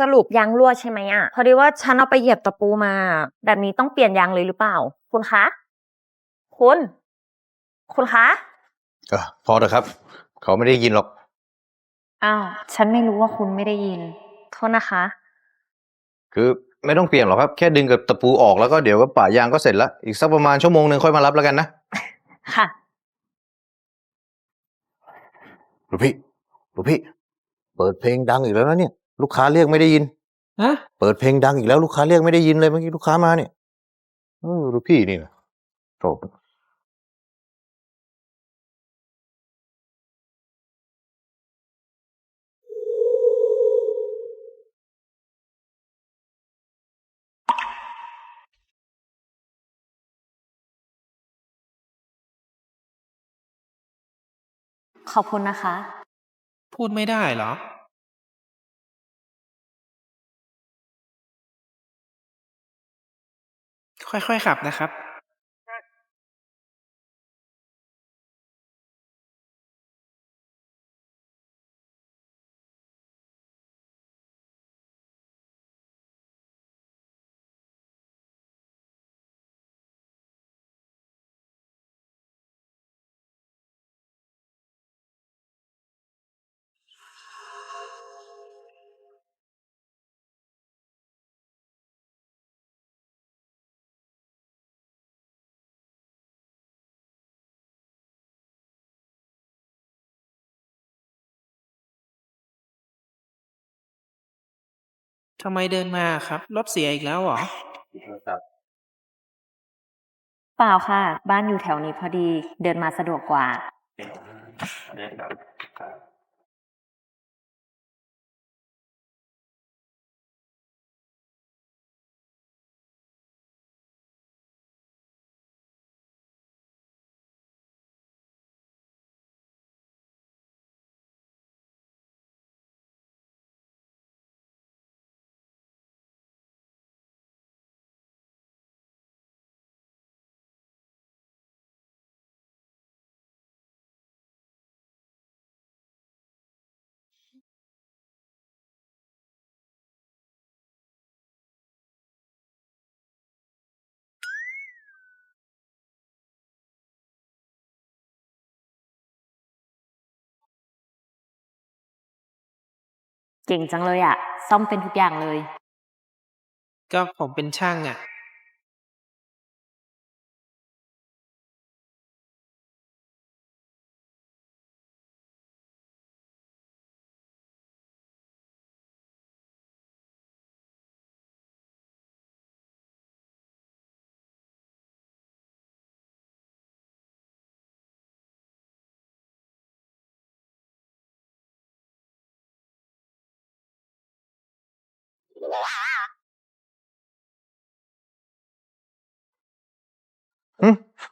สรุปยางรั่วใช่ไหมอะพอดีว่าฉันเอาไปเหยียบตะปูมา แบบนี้ต้องเปลี่ยนยางเลยหรือเปล่า คุณคะ คุณ คุณคะเออพอเถอะครับ เขาไม่ได้ยินหรอก อ้าว ฉันไม่รู้ว่าคุณไม่ได้ยิน โทษนะคะ คือไม่ต้องเปลี่ยนหรอกครับ แค่ดึงกับตะปูออกแล้วก็เดี๋ยวก็ป่ายางก็เสร็จแล้วอีกสักประมาณชั่วโมงหนึ่งค่อยมารับแล้วกันนะค่ะลูกพี่ลูกพี่ เปิดเพลงดังอีกแล้วนะเนี่ย ลูกค้าเรียกไม่ได้ยินฮะเปิดเพลงดังอีกแล้วลูกค้าเรียกไม่ได้ยินเลยเมื่อกี้ลูกค้ามาเนี่ยเออลูกพี่นี่นะโถขอบคุณนะคะ พูดไม่ได้เหรอ ค่อยๆขับนะครับ ทำไมเดินมาครับ รถเสียอีกแล้วเหรอเปล่าค่ะ บ้านอยู่แถวนี้พอดี เดินมาสะดวกกว่าเก่ ก่งจังเลยอะซ่อมเป็นทุกอย่างเลย ก็ผมเป็นช่างอะ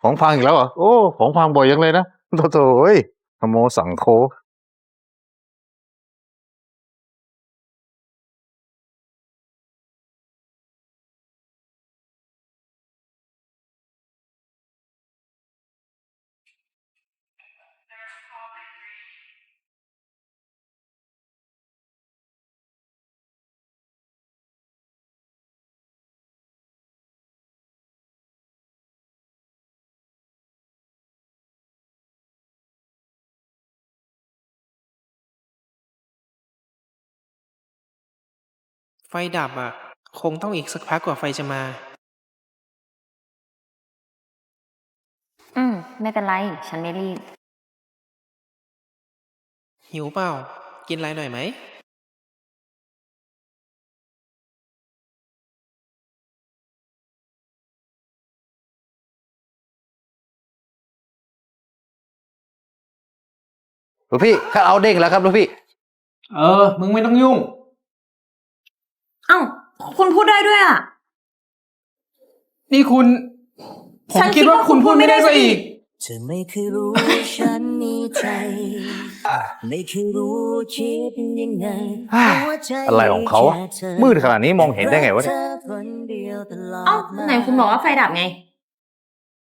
ของพังอีกแล้วเหรอโอ้ ของพังบ่อยยังเลยนะโถโถเอ้ยขโมสังโค ไฟดับอะ คงต้องอีกสักพักกว่าไฟจะมา อืม ไม่เป็นไร ฉันไม่รีบ หิวเปล่า กินอะไรหน่อยไหม ลูกพี่ข้าเอาเด้งแล้วครับลูกพี่ เออ มึงไม่ต้องยุ่ง เอ้า คุณพูดได้ด้วยอะนี่คุณ ผมฉันคิคิดดว่าว่าคุคุณณพูพูดดไม่ไม่ได้ได้ซะซะอีอีก ก เธอไม่เคยรู้ ฉันมีใจ ไม่เคยรู้คิดยังไงอ่าหัวใจอะไรของเขาอะแค่ธอมืดขนาดนี้มองเห็นได้ไงวะเนี่ยธอคนเดียวตลอดเอ้าไหนคุณบอกว่าไฟดับไง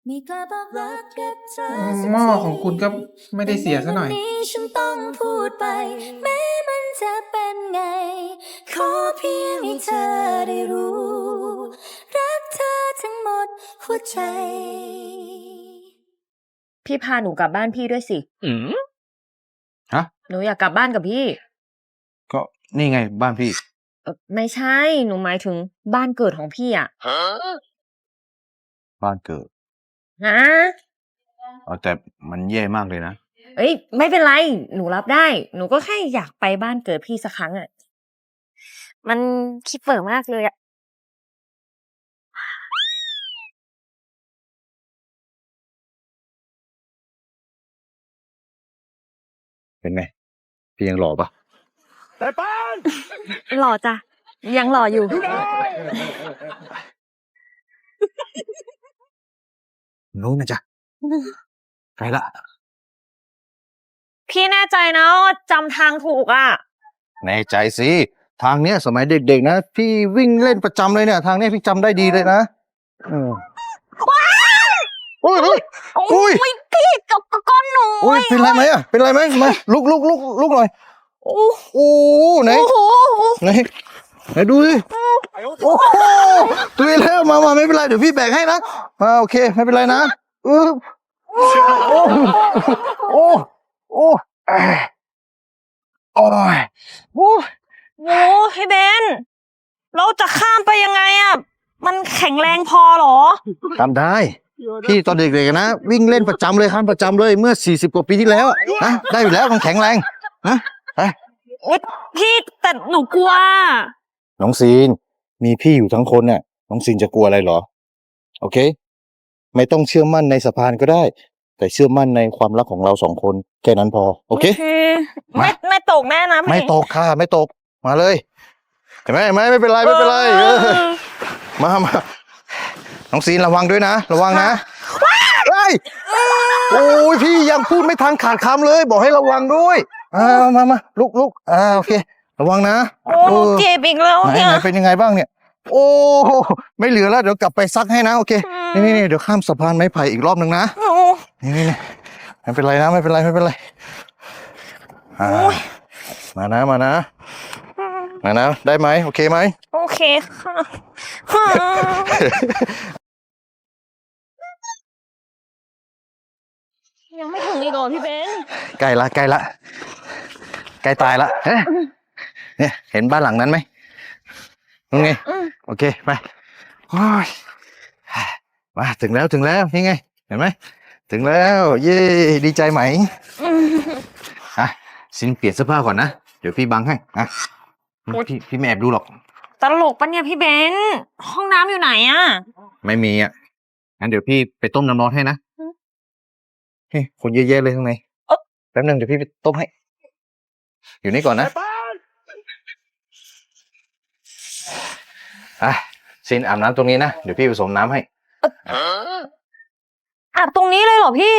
มีกล้าบอกรักกับเธอหม้อของคุณก็ไม่ได้เสียซะหน่อย วัฉันต้องพูดไป แม้มัน จะเป็นไง ขอเพียงให้เธอได้รู้ รักเธอทั้งหมดหัวใจ พี่พาหนูกลับบ้านพี่ด้วยสิ อืมฮะ หนูอยากกลับบ้านกับพี่ก็นี่ไงบ้านพี่ เอ่อไม่ใช่ หนูหมายถึงบ้านเกิดของพี่อะ บ้านเกิดนะเอาแต่มันแย่มากเลยนะ เอ้ย ไม่เป็นไร หนูรับได้ หนูก็แค่อยากไปบ้านเกิดพี่สักครั้งอะมันคิดเปิดมากเลยอะเป็นไง พี่ยังหล่อปะหล่อจ้ะ ยังหล่ออยู่ นู้นนะจ๊ะใกล้ละ พี่แน่ใจนะว่าจำทางถูกอะ แน่ใจสิ ทางเนี้ยสมัยเด็กๆนะ พี่วิ่งเล่นประจำเลยเนี่ย ทางเนี้ยพี่จำได้ดีเลยนะเออโอ้ยโอ้ยอุ้ยไม่พี่กับก้อนหนูโอ้ยเป็นไรไหมอะเป็นไรไหมมาลุกลุกลุกลุกหน่อยโอ้โอ้ไหนโหไหนไหนดูสิโอ้โหตุยแล้วมามาไม่เป็นไร เดี๋ยวพี่แบกให้นะมาโอเค ไม่เป็นไรนะเออโอ้โอ้ โอ้เอ้ยโอ้ยโอ้ยโอ้พี่เบน เราจะข้ามไปยังไงอะ มันแข็งแรงพอเหรอ ทำได้ พี่ตอนเด็กๆนะ วิ่งเล่นประจำเลยขั้นประจำเลยเมื่อ 40 กว่าปีที่แล้วอะนะได้อยู่แล้วมันแข็งแรงนะไปอุ๊ยพี่แต่หนูกลัว น้องซีน มีพี่อยู่ทั้งคนน่ะ น้องซีนจะกลัวอะไรเหรอ โอเค ไม่ต้องเชื่อมั่นในสะพานก็ได้ แต่เชื่อมั่นในความรักของเราสองคนแค่นั้นพอ โอเค ไม่ไม่ตกแน่นะพี่ไม่ตกค่ะไม่ตกมาเลยเห็นไหมเห็นไหมไม่เป็นไรไม่เป็นไรเออมามาน้องซีนระวังด้วยนะ ระวังนะเฮ้ยโอ้ยพี่ยังพูดไม่ทันขาดคำเลย บอกให้ระวังด้วยอ่ามามาลุกลุกอ่าโอเค ระวังนะโอ้หนูเจ็บอีกแล้วไหนเนี่ยไหนเป็นยังไงบ้างเนี่ย โอ้ไม่เหลือแล้วเดี๋ยวกลับไปซักให้นะโอเคอืนี่มนี่นี่เดี๋ยวข้ามสะพานไม้ไผ่อีกรอบหนึ่งนะโอ้ นี่นี่นี่ไม่เป็นไรนะไม่เป็นไรไม่เป็นไรอ่ามานะมานะมานะได้ไหมโอเคไหมโอเคค่ะฮ่ายังไม่ถึงอีกเหรอพี่เบนใกล้ละใกล้ละใกล้ตายละเอ๊ะเนี่ยเห็นบ้านหลังนั้นไหมนู่นไงอืมโอเคไปโอ้ยมาถึงแล้วถึงแล้วนี่ไง เห็นไหม ถึงแล้ว เย้ดีใจไหมอืมอะซินเปลี่ยนเสื้อผ้าก่อนนะ เดี๋ยวพี่บังให้อะพี่พี่ไม่แอบดูหรอก ตลกปะเนี่ยพี่เบนห้องน้ำอยู่ไหนอะไม่มีอะงั้นเดี๋ยวพี่ไปต้มน้ำร้อนให้นะอืมเฮ้ยคนเยอะแยะเลยข้างในเอ๊ะแป๊บนึงเดี๋ยวพี่ไปต้มให้ อยู่นี่ก่อนนะอะซินอาบน้ำตรงนี้นะ เดี๋ยวพี่ผสมน้ำให้ อาบตรงนี้เลยเหรอพี่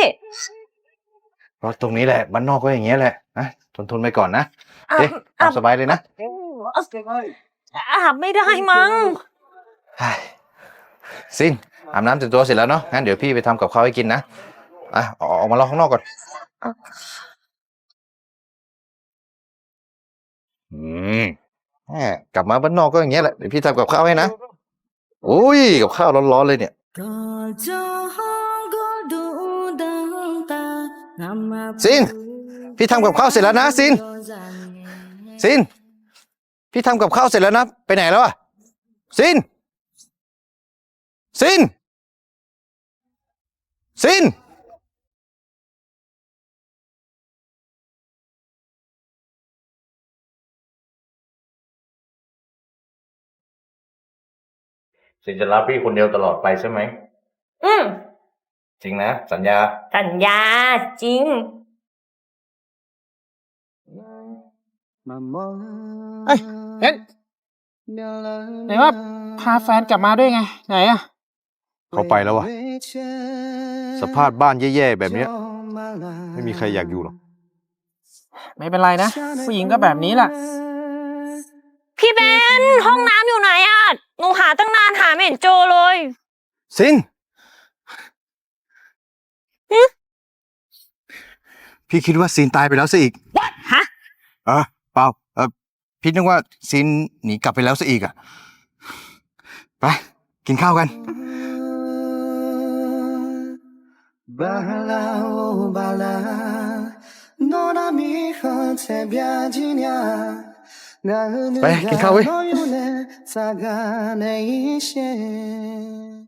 เพราะตรงนี้แหละบ้านนอกก็อย่างเงี้ยแหละนะทนทนไปก่อนนะอาบเอ๊ะอาตามบสบายเลยนะอาบไม่ได้มั้ง เฮ้ยซินอาบน้ำแต่งตัวเสร็จแล้วเนาะงั้นเดี๋ยวพี่ไปทำกับข้าวให้กินนะอะออกออกมารอข้างนอกก่อนอะ อืมแหมกลับมาบ้านนอกก็อย่างเงี้ยแหละเดี๋ยวพี่ทำกับข้าวให้นะอุ้ยกับข้าวร้อนๆเลยเนี่ย ซิน พี่ทำกับข้าวเสร็จแล้วนะซิน ซิน พี่ทำกับข้าวเสร็จแล้วนะ ไปไหนแล้วอะซิน ซิน ซินซินจะรับพี่คนเดียวตลอดไปใช่ไหมอืม จริงนะ สัญญา สัญญาจริง เอ้ยเอ็นไหนว่าพาแฟนกลับมาด้วยไง ไหนอะเขาไปแล้ววะสภาพบ้านแย่ๆแบบเนี้ย ไม่มีใครอยากอยู่หรอก ไม่เป็นไรนะ ผู้หญิงก็แบบนี้แหละพี่เบนห้องน้ำอยู่ไหนอะหนูหาตั้งนานหาไม่เห็นเจอเลยซิน พี่คิดว่าซีนตายไปแล้วซะอีก ฮะ เออเปล่าเออ พี่นึกว่าซีนหนีกลับไปแล้วซะอีกอ่ะ ไป กินข้าวกัน Bala oh bala 너나 미한테 벼지냐 ไปกินข้าวเว้ย 너유네 사가네 이신